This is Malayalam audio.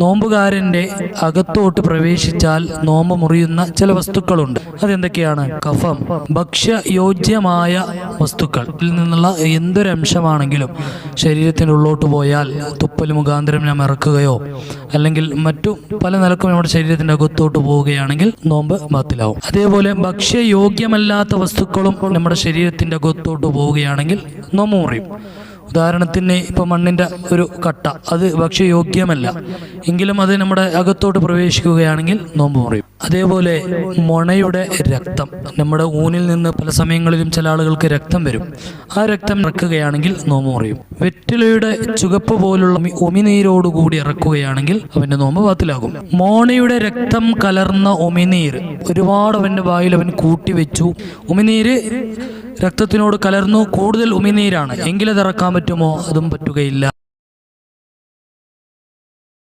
നോമ്പുകാരന്റെ അകത്തോട്ട് പ്രവേശിച്ചാൽ നോമ്പ് മുറിയുന്ന ചില വസ്തുക്കളുണ്ട്. അതെന്തൊക്കെയാണ്? കഫം. ഭക്ഷ്യയോജ്യമായ വസ്തുക്കൾ. നിന്നുള്ള എന്തൊരംശമാണെങ്കിലും ശരീരത്തിന്റെ ഉള്ളോട്ട് പോയാൽ തുപ്പൽ മുഖാന്തരം നാം ഇറക്കുകയോ അല്ലെങ്കിൽ മറ്റു പല നിലക്കും നമ്മുടെ ശരീരത്തിന്റെ അകത്തോട്ട് പോവുകയാണെങ്കിൽ നോമ്പ് ബാത്തിലാവും. അതേപോലെ ഭക്ഷ്യയോഗ്യമല്ലാത്ത വസ്തുക്കളും നമ്മുടെ ശരീരത്തിന്റെ അകത്തോട്ട് പോവുകയാണെങ്കിൽ നോമ്പ് മുറിയും. ഉദാഹരണത്തിന് ഇപ്പോൾ മണ്ണിന്റെ ഒരു കട്ട അത് ഭക്ഷ്യയോഗ്യമല്ല എങ്കിലും അത് നമ്മുടെ അകത്തോട്ട് പ്രവേശിക്കുകയാണെങ്കിൽ നോമ്പ് മുറിയും. അതേപോലെ മുണയുടെ രക്തം നമ്മുടെ ഊനിൽ നിന്ന് പല സമയങ്ങളിലും ചില ആളുകൾക്ക് രക്തം വരും. ആ രക്തം ഇറക്കുകയാണെങ്കിൽ നോമ്പ് മുറിയും. വെറ്റിലയുടെ ചുകപ്പ് പോലുള്ള ഉമിനീരോടുകൂടി ഇറക്കുകയാണെങ്കിൽ അവന്റെ നോമ്പ് ബാത്തിലാകും. മോണയുടെ രക്തം കലർന്ന ഉമിനീർ ഒരുപാട് അവന്റെ വായിൽ അവൻ കൂട്ടിവെച്ചു. ഉമിനീര് രക്തത്തിനോട് കലർന്നു കൂടുതൽ ഉമിനീരാണ്. എങ്കിലത് ഇറക്കാൻ പറ്റുമോ? അതും പറ്റുകയില്ല.